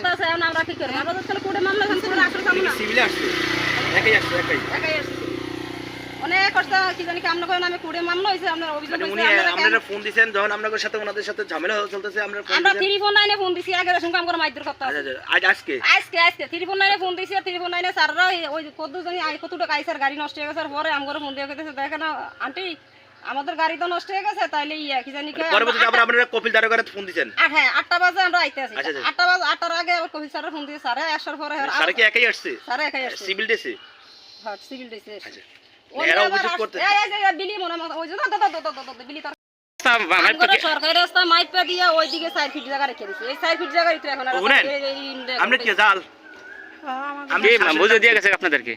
কথা আছে এখন আমরা কি করব? আমরা তাহলে কোর্টে মামলা খান করে আসলে খাব না। সিভিলে আসছে। একাই আসছে একাই। একাই আসছি। অনেক কষ্ট কি জানি কামনা করেন আমি কোর্টে মামলা হয়েছে আপনার অভিযোগ মানে আপনারা ফোন দিয়েছেন যখন আপনাদের সাথে ওনাদের সাথে ঝামেলা চলতেছে আমরা ফোন আমরা থ্রি ফোর নাইনে ফোন দিছি আগে সঙ্গে আমরা মাইদুর করতে আচ্ছা আচ্ছা, আজ আজকে? আজকে আজকে। থ্রি ফোর নাইনে ফোন দিছি থ্রি ফোর নাইনে স্যাররা ওই কত জানি কত টাকা আইসার গাড়ি নষ্ট হয়ে গেছে পরে আমগরে ফোন দিয়ে কইতেছে দেখেন আন্টি আমাদের গাড়ি তো নষ্ট হয়ে গেছে তাইলে ইয়া কি জানি কয়, পরবর্তীতে আমরা- আবার আপনারা কপিল দারোগারে ফোন দিয়েছেন আট হ্যাঁ আটটা বাজে আমরা আইতে আছি। আচ্ছা, আচ্ছা। বাজে আটটার আগে আবার কবির স্যারের ফোন দিয়ে স্যারে আসার পরে আর- স্যার কি একাই আসছে? স্যারে একাই আসছে। সিভিল ডেসে? হ্যাঁ সিভিল দিছে আচ্ছা। এরা অভিযোগ করতে এই, এই, এই, বিলি মনে মনে ওই যে দাদা দাদা দাদা দাদা বিলি তার রাস্তা মা- মাইপ আমগরে থেকে- সরকারি রাস্তা মাইপা দিয়া ওইদিকে সাইড ফিট জায়গা রেখে দিছে। এই সাইড ফিট জায়গা এখন আর শুনেন, এই- এই ইন্ডিয়া আপনি কি জাল? কে? বুঝে দিয়ে গেছে আপনাদেরকে?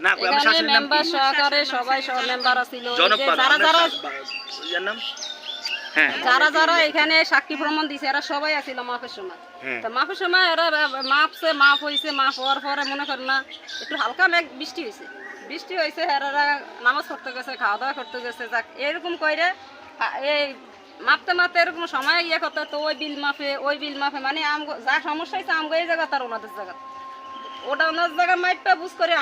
না আমি এখানে শাশুড়ির নাম মেম্বার সহকারে সবাই সব মেম্বার ছিল। এই যে জনপাল যারা যারা শা- বা- ইয়ার নাম? হ্যাঁ। যারা যারা এখানে সাক্ষী প্রমাণ দিছে এরা সবাই আছিল মাফের সময়। হ্যাঁ। তো মাফের সময় এরা মাপছে মাপ হয়েছে মাপ হওয়ার পরে মনে করেন না একটু হালকা মেঘ বৃষ্টি হয়েছে বৃষ্টি হয়েছে এরা নামাজ পড়তে গেছে খাওয়া দাওয়া করতে গেছে যাক এরকম কইরে আ- এই মাপতে মাপতে এরকম সময় ইয়ে করতে তো ওই বিল মাফে ওই বিল মাফে মানে আমগো যা সমস্যা হয়েছে আমগো এই জায়গা তার ওনাদের জায়গা ওটা ওনার জায়গায় মাইপটা বুঝ করে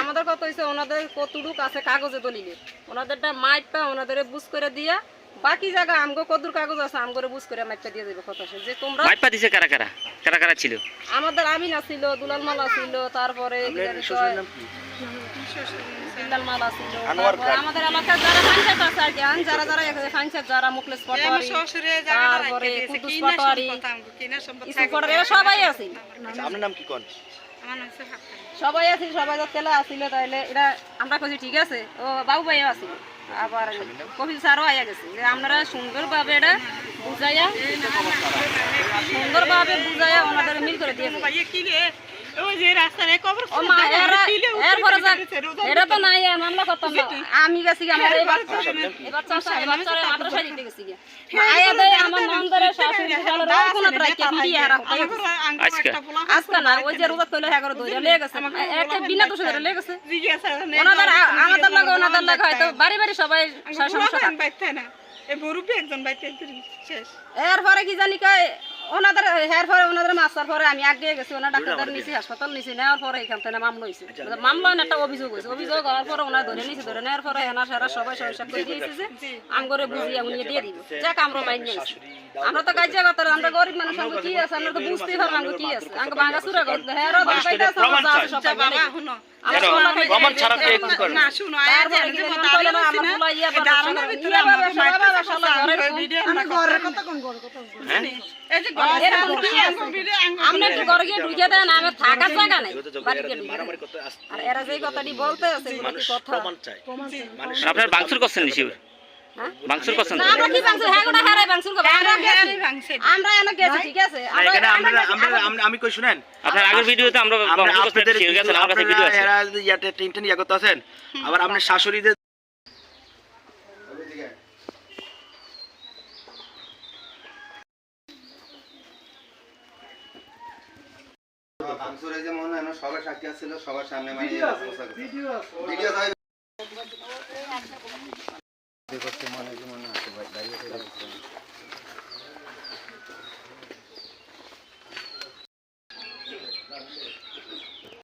আমাদের কথা হয়েছে ওনাদের কতটুক আছে কাগজে দলিলে। ওনাদেরটা মাইপটা ওনাদের বুঝ করে দিয়া বাকি জায়গা আমগো কদুর কাগজ আছে আমগরে বুঝ করে মাইপটা দিয়ে দেবে কথা যে তোমরা মাইপা দিছে কারা কারা? কারা কারা ছিল? আমাদের আমিনা ছিল দুলাল মালা ছিল তারপরে কি জানি আপনার শ্বশুরের নাম কি? দুলাল মালা ছিল আনোয়ার তারপরে খান। আমাদের এলাকার যারা ফাংশন আছে আর কি আন যারা যারা এখানে ফাংশন যারা মুখলেস পাটোয়ারি তারপরে কুদুস পাটোয়ারি ইসু পাটোয়ারি সবাই আছে আচ্ছা আপনার নাম কি কোন? সবাই আছে সবাই যত তেলা আসিল তাইলে এটা আমরা কইছি ঠিক আছে ও বাবু ভাইও আছিল। আবার কপিল স্যারও আয়া গেছে। যে আপনারা সুন্দরভাবে এটা বুঝাইয়া, সুন্দরভাবে বুঝাইয়া ওনাদের মিল করে দিয়েছে আমি গেছি আমার আজকে। না ওই যে রোজা কইলে লেগে বিনা দোষে লেগে ওনাদের আমাদের লাগে ওনাদের লাগে হয়তো বাড়ি বাড়ি সবাই সমস্যা এরপরে কি জানি কয় ওনাদের হের পরে ওনাদের মাস্টার পরে আমি আগে গেছি ওনার ডাক্তার নিছি হাসপাতাল নিছি নেওয়ার পরে এখান থেকে মামলা হয়েছে মামলা একটা অভিযোগ হয়েছে অভিযোগ হওয়ার পরে ওনার ধরে নিছি ধরে নেওয়ার পরে হেনা সারা সবাই সব করে দিয়েছে যে আমগরে বুঝিয়ে উনি দিয়ে দিব। যাক আমরা মাইন নিয়েছি। আমরা তো কাজে কথা আমরা গরিব মানুষ আমরা কি আছে? আমরা তো বুঝতেই পারব কি আছে। আমরা বাঙ্গা সুরা করতে হ্যাঁ রো দাইতে করে কি ঘরে গিয়ে ঢুকে দেন আমি থাকার জায়গা নেই। বাড়িতে মারামারি করতে আর এরা যে কথাটি বলতে আছে এগুলো কি মানুষ কথা? প্রমাণ চায়। আপনার বাংসুর করছেন নিশি বাংসুর করছেন না, আমরা কি ভাঙছি হ্যাঁ গোটা হ্যাঁ ভাঙছি আমরা গেছি আমরা এনে গেছি ঠিক আছে? আমরা এখানে আমরা আমরা- আমি কই শুনেন? আপনার আগের ভিডিওতে আমরা আপনাদের ঠিক আছে আমার কাছে ভিডিও আছে। এরা ইয়াতে টেনটেন ইয়া করতে আছেন আবার আপনার শাশুড়িদের ভাঙচুরে যে মনে হয় সবার সাক্ষী ছিল সবার সামনে মানে ভিডিও আছে। दिएको थियो मलाई चाहिँ मन लाग्छ दाइ